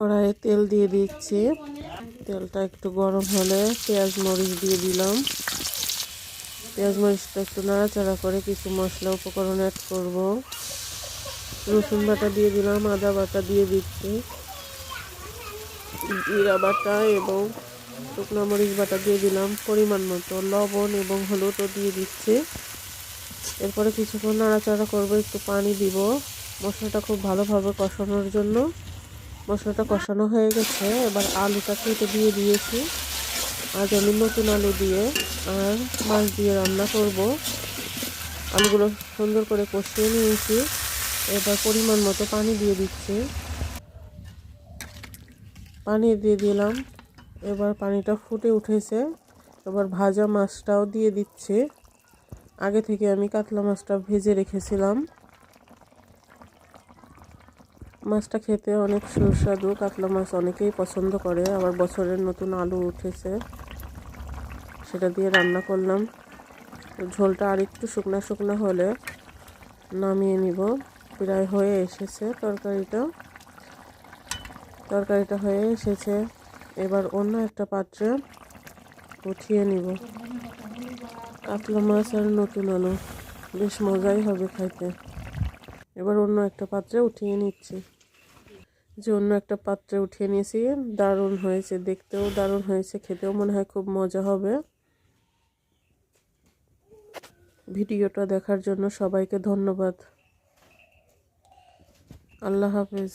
কড়াইয়ে তেল দিয়ে দিচ্ছি। তেলটা একটু গরম হলে পেঁয়াজ মরিচ দিয়ে দিলাম। পেঁয়াজ মরিচটা একটু নাড়াচাড়া করে কিছু মশলা উপকরণ অ্যাড করব। রসুন বাটা দিয়ে দিলাম, আদা বাটা দিয়ে দিচ্ছি। জিরা বাটা এবং শুকনো মরিচ বাটা দিয়ে দিলাম। পরিমাণ মতো লবণ এবং হলুদও দিয়ে দিচ্ছি। এরপরে কিছুক্ষণ নাড়াচাড়া করব, একটু পানি দিব। মশলাটা খুব ভালোভাবে কষানোর জন্য। মশলাটা কষানো হয়ে গেছে। এবার আলুটা কেটে দিয়ে দিয়েছি। আজ আমি নতুন আলু দিয়ে আর মাছ দিয়ে রান্না করব। আলুগুলো সুন্দর করে কষিয়ে নিয়েছি। এবার পরিমাণ মতো পানি দিয়ে দিচ্ছি। পানি দিয়ে দিলাম। এবার পানিটা ফুটে উঠেছে। এবার ভাজা মাছটাও দিয়ে দিচ্ছি। আগে থেকে আমি কাতলা মাছটা ভেজে রেখেছিলাম। মাছটা খেতে অনেক সুস্বাদু, কাতলা মাছ অনেকেই পছন্দ করে। আবার বছরের নতুন আলু উঠেছে, সেটা দিয়ে রান্না করলাম। ঝোলটা আর একটু শুকনা শুকনো হলে নামিয়ে নিব। প্রায় হয়ে এসেছে তরকারিটা। তরকারিটা হয়ে এসেছে। এবার অন্য একটা পাত্রে উঠিয়ে নিব। কাতলা মাছ আর নতুন আলু, বেশ মজাই হবে খাইতে। এবার অন্য একটা পাত্রে উঠিয়ে নিচ্ছি। যে অন্য একটা পাত্রে উঠিয়ে নিয়েছি। দারুণ হয়েছে দেখতেও, দারুণ হয়েছে খেতেও, মনে হয় খুব মজা হবে। ভিডিওটা দেখার জন্য সবাইকে ধন্যবাদ। আল্লাহ হাফেজ।